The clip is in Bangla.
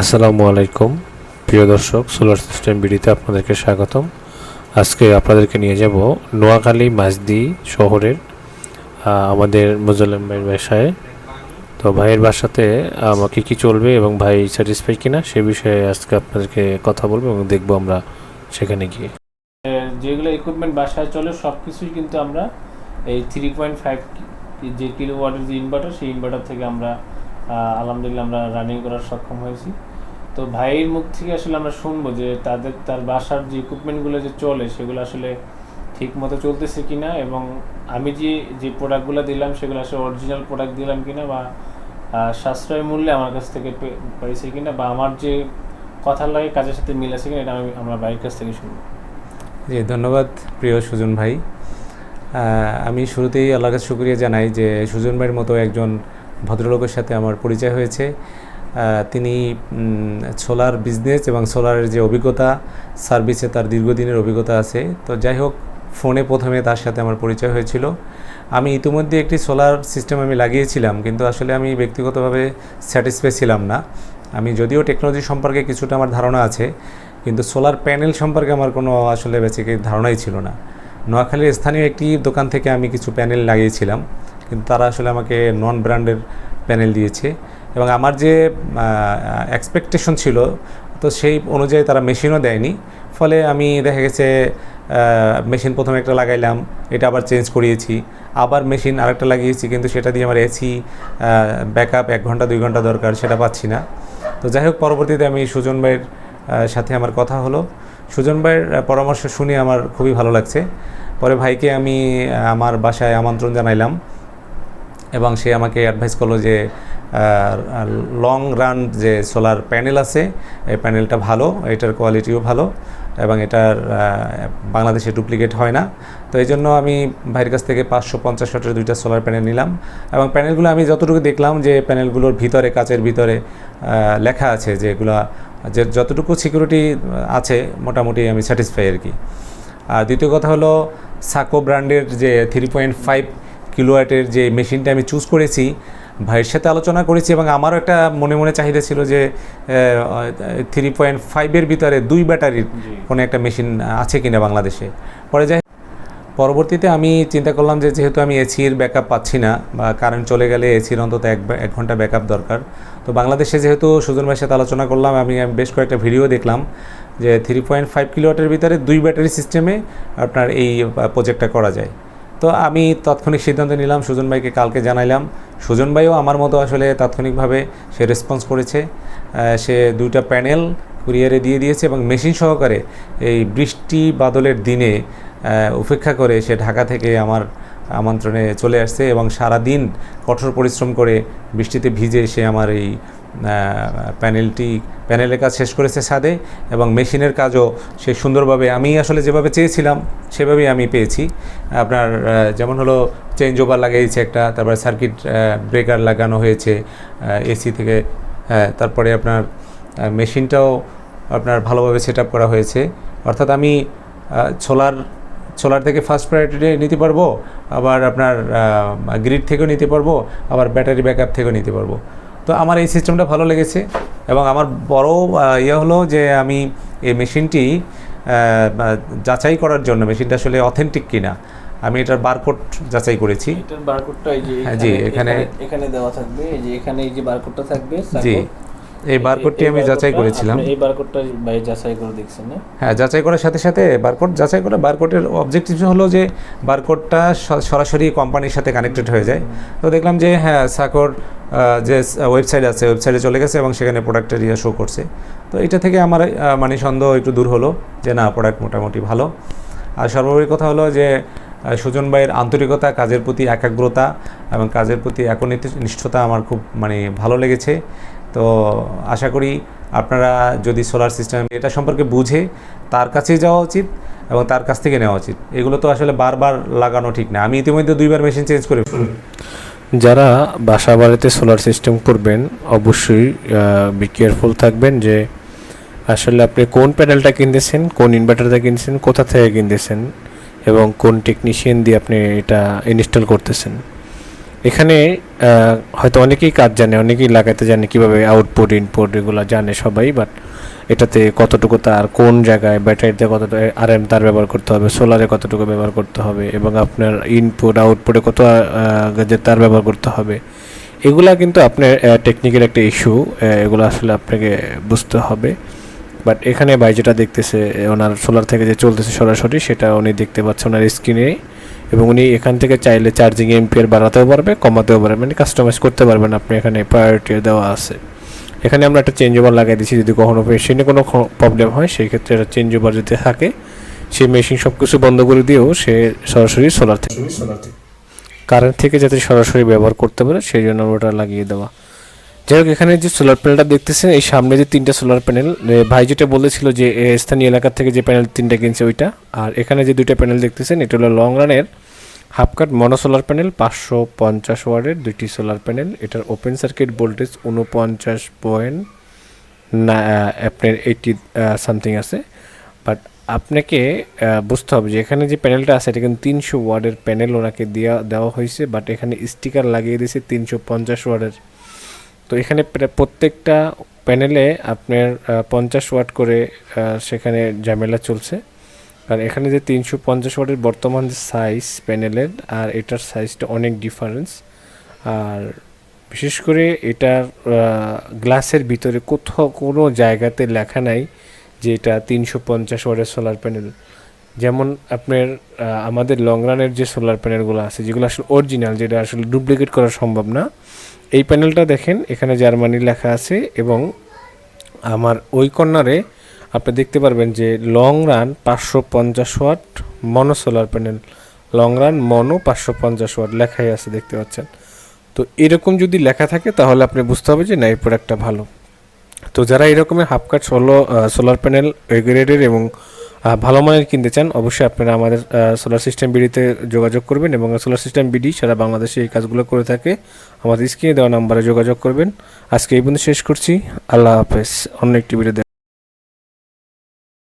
আসসালামু আলাইকুম। প্রিয় দর্শক সোলার সিস্টেম বিডিতে আপনাদেরকে স্বাগতম। আজকে আপনাদেরকে নিয়ে যাব নোয়াখালী মাঝদি শহরের আমাদের মুজাল্লাম ভাইয়ের বাসায়। তো ভাইয়ের বাসাতে আমাকে কি চলবে এবং ভাই স্যাটিসফাই কিনা সে বিষয়ে আজকে আপনাদেরকে কথা বলব এবং দেখব আমরা সেখানে গিয়ে। যেগুলো ইকুইপমেন্ট বাসায় চলে সব কিছুই কিন্তু আমরা এই থ্রি পয়েন্ট ফাইভ যে কিলো ওয়াটের যে ইনভার্টার সেই ইনভার্টার থেকে আমরা আলহামদুলিল্লাহ আমরা রানিং করার সক্ষম হয়েছি। তো ভাইয়ের মুখ থেকে আসলে আমরা শুনব যে তাদের তার বাসার যে ইকুইপমেন্টগুলো যে চলে সেগুলো আসলে ঠিক মতো চলতেছে কি না এবং আমি যে যে প্রোডাক্টগুলো দিলাম সেগুলো আসলে অরিজিনাল প্রোডাক্ট দিলাম কিনা বা আহ, সাশ্রয় মূল্যে আমার কাছ থেকে পাইছে কিনা বা আমার যে কথার লাগে কাজের সাথে মিল আছে কিনা এটা আমি আমরা ভাইয়ের কাছ থেকে শুনব। জি ধন্যবাদ প্রিয় সুজন ভাই। আমি শুরুতেই আল্লাহর কাছে শুক্রিয়া জানাই যে সুজন ভাইয়ের মতো একজন ভদ্রলোকের সাথে আমার পরিচয় হয়েছে। তিনি সোলার বিজনেস এবং সোলারের যে অভিজ্ঞতা সার্ভিসে তার দীর্ঘদিনের অভিজ্ঞতা আছে। তো যাই হোক ফোনে প্রথমে তার সাথে আমার পরিচয় হয়েছিল। আমি ইতিমধ্যে একটি সোলার সিস্টেম আমি লাগিয়েছিলাম, কিন্তু আসলে আমি ব্যক্তিগতভাবে স্যাটিসফাই ছিলাম না। আমি যদিও টেকনোলজি সম্পর্কে কিছুটা আমার ধারণা আছে, কিন্তু সোলার প্যানেল সম্পর্কে আমার কোনো আসলে বেসিক ধারণাই ছিল না। নোয়াখালীর স্থানীয় একটি দোকান থেকে আমি কিছু প্যানেল লাগিয়েছিলাম। কিন্তু তারা আসলে আমাকে নন ব্র্যান্ডের প্যানেল দিয়েছে। এবং আমার যে এক্সপেকটেশন ছিল, তো সেই অনুযায়ী তারা মেশিনও দেয়নি। ফলে আমি দেখা গেছে মেশিন প্রথমে একটা লাগাইলাম, এটা আবার চেঞ্জ করিয়েছি। আবার মেশিন আরেকটা লাগিয়েছি, কিন্তু সেটা দিয়ে আমার এসি ব্যাকআপ এক ঘণ্টা, দুই ঘণ্টা দরকার, সেটা পাচ্ছি না। তো যাই হোক, পরবর্তীতে আমি সুজন ভাইয়ের সাথে আমার কথা হলো। সুজন ভাইয়ের পরামর্শ শুনে আমার খুবই ভালো লাগছে। পরে ভাইকে আমি আমার বাসায় আমন্ত্রণ জানাইলাম। এবং সে আমাকে অ্যাডভাইস করল যে লং রান যে সোলার প্যানেল আছে, এই প্যানেলটা ভালো, এটার কোয়ালিটিও ভালো এবং এটার বাংলাদেশে ডুপ্লিকেট হয় না। তো এই জন্য আমি ভাইয়ের কাছ থেকে পাঁচশো পঞ্চাশ ওয়াটের দুইটা সোলার প্যানেল নিলাম এবং প্যানেলগুলো আমি যতটুকু দেখলাম যে প্যানেলগুলোর ভিতরে, কাচের ভিতরে লেখা আছে যে এগুলা, যে যতটুকু সিকিউরিটি আছে, মোটামুটি আমি স্যাটিসফাই আর কি। আর দ্বিতীয় কথা হলো সাকো ব্র্যান্ডের যে থ্রি পয়েন্ট ফাইভ কিলোওয়াটের যে মেশিনটা আমি চুজ করেছি ভাইয়ের সাথে আলোচনা করেছি এবং আমারও একটা মনে মনে চাহিদা ছিল যে থ্রি পয়েন্ট ফাইভের ভিতরে দুই ব্যাটারির কোনো একটা মেশিন আছে কিনা বাংলাদেশে। পরে যাই পরবর্তীতে আমি চিন্তা করলাম যে যেহেতু আমি এসির ব্যাকআপ পাচ্ছি না বা কারেন্ট চলে গেলে এসির অন্তত এক এক ঘণ্টা ব্যাকআপ দরকার। তো বাংলাদেশে যেহেতু সুজন ভাইয়ের সাথে আলোচনা করলাম আমি বেশ কয়েকটা ভিডিও দেখলাম যে থ্রি পয়েন্ট ফাইভ কিলোওয়াটের ভিতরে দুই ব্যাটারি সিস্টেমে আপনার এই প্রজেক্টটা করা যায়। তো আমি তাৎক্ষণিক সিদ্ধান্ত নিলাম, সুজন ভাইকে কালকে জানাইলাম। সুজন ভাইও আমার মতো আসলে তাৎক্ষণিকভাবে সে রেসপন্স করেছে। সে দুইটা প্যানেল কুরিয়ারে দিয়ে দিয়েছে এবং মেশিন সহকারে এই বৃষ্টি বাদলের দিনে উপেক্ষা করে সে ঢাকা থেকে আমার আমন্ত্রণে চলে আসছে এবং সারা দিন কঠোর পরিশ্রম করে বৃষ্টিতে ভিজে সে আমার এই প্যানেলটি, প্যানেলের কাজ শেষ করেছে সাদে এবং মেশিনের কাজও সে সুন্দরভাবে, আমি আসলে যেভাবে চেয়েছিলাম সেভাবেই আমি পেয়েছি। আপনার যেমন হলো চেঞ্জ ওভার লাগিয়েছে একটা, তারপরে সার্কিট ব্রেকার লাগানো হয়েছে এসি থেকে হ্যাঁ তারপরে আপনার মেশিনটাও আপনার ভালোভাবে সেট করা হয়েছে। অর্থাৎ আমি সোলার সোলার থেকে ফার্স্ট প্রায়োরিটি নিতে পারব আবার আপনার গ্রিড থেকেও নিতে পারব আবার ব্যাটারি ব্যাকআপ থেকেও নিতে পারব। তো আমার এই সিস্টেমটা ভালো লেগেছে এবং আমার বড় ইয়ে হলো যে আমি এই মেশিনটি যাচাই করার জন্য মেশিনটা আসলে অথেন্টিক কিনা আমি এটার বারকোড যাচাই করেছি। এটার বারকোডটা এই যে হ্যাঁ, জি, এখানে- এখানে দেওয়া থাকবে এই যে এখানে এই যে বারকোডটা থাকবে জি। এই বারকোডটি আমি যাচাই করেছিলাম। এই বারকোডটা ভাই যাচাই করে দেখছেন না হ্যাঁ যাচাই করার সাথে সাথে বারকোড যাচাই করে বারকোডের অবজেক্টিভ হলো যে বারকোডটা সরাসরি কোম্পানির সাথে কানেক্টেড হয়ে যায়। তো দেখলাম যে হ্যাঁ সাকোর যে ওয়েবসাইট আছে ওয়েবসাইটে চলে গেছে এবং সেখানে প্রোডাক্টের ইয়ে শো করছে। তো এটা থেকে আমার মানে সন্দেহ একটু দূর হলো যে না প্রোডাক্ট মোটামুটি ভালো। আর সর্বোপরি কথা হলো যে সুজন ভাইয়ের আন্তরিকতা কাজের প্রতি একাগ্রতা এবং কাজের প্রতি একনিষ্ঠতা আমার খুব মানে ভালো লেগেছে। তো আশা করি আপনারা যদি সোলার সিস্টেম এটা সম্পর্কে বুঝে তার কাছেই যাওয়া উচিত এবং তার কাছ থেকে নেওয়া উচিত। এগুলো তো আসলে বারবার লাগানো ঠিক না। আমি ইতিমধ্যে দুইবার মেশিন চেঞ্জ করে যারা বাসা বাড়িতে সোলার সিস্টেম করবেন, অবশ্যই বি কেয়ারফুল থাকবেন যে আসলে আপনি কোন প্যানেলটা কিনতেছেন, কোন ইনভার্টারটা কিনছেন কোথা থেকে কিনতেছেন এবং কোন টেকনিশিয়ান দিয়ে আপনি এটা ইনস্টল করতেছেন। এখানে হয়তো অনেকেই কাজ জানে, অনেকেই লাগাতে জানে কীভাবে আউটপুট ইনপুট এগুলো জানে সবাই বাট এটাতে কতটুকু তার, কোন জায়গায় ব্যাটারিতে কতটুকু আর এম তার ব্যবহার করতে হবে সোলারে কতটুকু ব্যবহার করতে হবে, এবং আপনার ইনপুট আউটপুটে কত যে তার ব্যবহার করতে হবে, এগুলা কিন্তু আপনার টেকনিক্যাল একটা ইস্যু এগুলো আসলে আপনাকে বুঝতে হবে। বাট এখানে ভাই যেটা দেখতেছে, ওনার সোলার থেকে যে চলতেছে সরাসরি, সেটা উনি দেখতে পাচ্ছে ওনার স্ক্রিনে এবং উনি এখান থেকে চাইলে চার্জিং এমপিয়ার বাড়াতেও পারবে কমাতেও পারবে মানে কাস্টমাইজ করতে পারবেন আপনি এখানে প্রায়োরিটি দেওয়া আছে। এখানে আমরা একটা চেঞ্জ ওভার লাগিয়ে দিচ্ছি যদি কখনো মেশিনে কোনো প্রবলেম হয় সেই ক্ষেত্রে একটা চেঞ্জ ওভার যদি থাকে সেই মেশিন সব কিছু বন্ধ করে দিয়েও সে সরাসরি সোলার থেকে কারেন্ট থেকে যাতে সরাসরি ব্যবহার করতে পারে সেই জন্য আমরা ওটা লাগিয়ে দেওয়া। যাই হোক এখানে যে সোলার প্যানেলটা দেখতেছেন, এই সামনে যে তিনটা সোলার প্যানেল ভাই যেটা বলেছিল যে স্থানীয় এলাকা থেকে যে প্যানেল তিনটা কিনছে ওইটা, আর এখানে যে দুইটা প্যানেল দেখতেছেন, এটা হলো লং রানের half cut mono solar panel পাঁচশো পঞ্চাশ ওয়ার্ডের দুইটি সোলার প্যানেল এটার ওপেন সার্কিট ভোল্টেজ উনপঞ্চাশ পয়েন্ট না আপনার এইটি সামথিং আছে। বাট আপনাকে বুঝতে হবে যে, এখানে যে প্যানেলটা আছে, এটা কিন্তু তিনশো ওয়ার্ডের প্যানেল ওনাকে দেওয়া দেওয়া হয়েছে বাট এখানে স্টিকার লাগিয়ে দিয়েছে তিনশো পঞ্চাশ ওয়ার্ডের তো এখানে প্রা- প্রত্যেকটা প্যানেলে আপনার পঞ্চাশ ওয়াট করে সেখানে ঝামেলা চলছে। আর এখানে যে তিনশো পঞ্চাশ ওয়াটের বর্তমান যে সাইজ প্যানেলের আর এটার সাইজটা অনেক ডিফারেন্স আর বিশেষ করে এটার গ্লাসের ভিতরে কোথাও কোনো জায়গাতে লেখা নাই যে এটা তিনশো পঞ্চাশ ওয়াটের সোলার প্যানেল যেমন আপনার আমাদের লং রানের যে সোলার প্যানেলগুলো আছে, যেগুলো আসলে অরিজিনাল যেটা আসলে ডুপ্লিকেট করা সম্ভব না, এই প্যানেলটা দেখেন, এখানে জার্মানি লেখা আছে এবং আমার ওই কর্নারে আপনি দেখতে পারবেন যে লং রান পাঁচশো পঞ্চাশ watt mono solar panel long run mono পাঁচশো পঞ্চাশ ওয়াট লেখাই আছে, দেখতে পাচ্ছেন। তো এরকম যদি লেখা থাকে, তাহলে আপনি বুঝতে হবে যে না, এই প্রোডাক্টটা ভালো। তো যারা এরকমই half cut solo solar panel গ্রেডের এবং ভালো মানের কিনতে চান, অবশ্যই আপনারা আমাদের সোলার সিস্টেম বিডিতে যোগাযোগ করবেন এবং সোলার সিস্টেম বিডি সারা বাংলাদেশে এই কাজগুলো করে থাকে। আমাদের স্ক্রিনে দেওয়া নাম্বারে যোগাযোগ করবেন। আজকে এই পর্যন্ত শেষ করছি। আল্লাহ হাফেজ। অন্য একটি ভিডিও